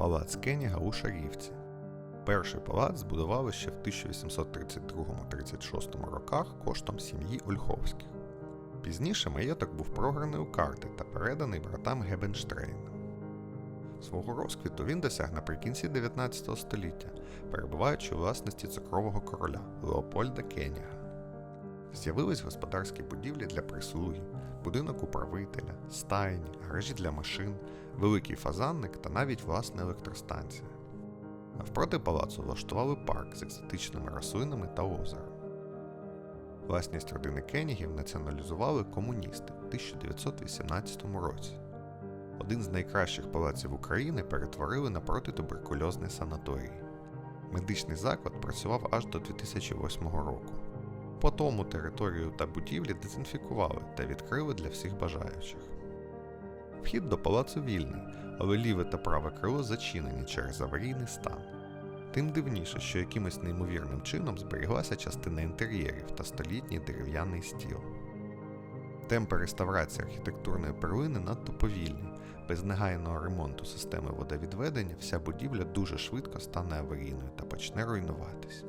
палац Кеніга у Шарівці. Перший палац збудували ще в 1832-36 роках коштом сім'ї Ольховських. Пізніше маєток був програний у карти та переданий братам Гебенштрейнам. Свого розквіту він досяг наприкінці 19 століття, перебуваючи у власності цукрового короля Леопольда Кеніга. З'явились господарські будівлі для прислуги, будинок управителя, стайні, гаражі для машин, великий фазанник та навіть власна електростанція. Навпроти палацу влаштували парк з екзотичними рослинами та озером. Власність родини Кенігів націоналізували комуністи в 1918 році. Один з найкращих палаців України перетворили на протитуберкульозний санаторій. Медичний заклад працював аж до 2008 року. По тому територію та будівлі дезінфікували та відкрили для всіх бажаючих. Вхід до палацу вільний, але ліве та праве крило зачинені через аварійний стан. Тим дивніше, що якимось неймовірним чином зберіглася частина інтер'єрів та столітній дерев'яний стіл. Темпи реставрації архітектурної перлини надто повільні. Без негайного ремонту системи водовідведення вся будівля дуже швидко стане аварійною та почне руйнуватись.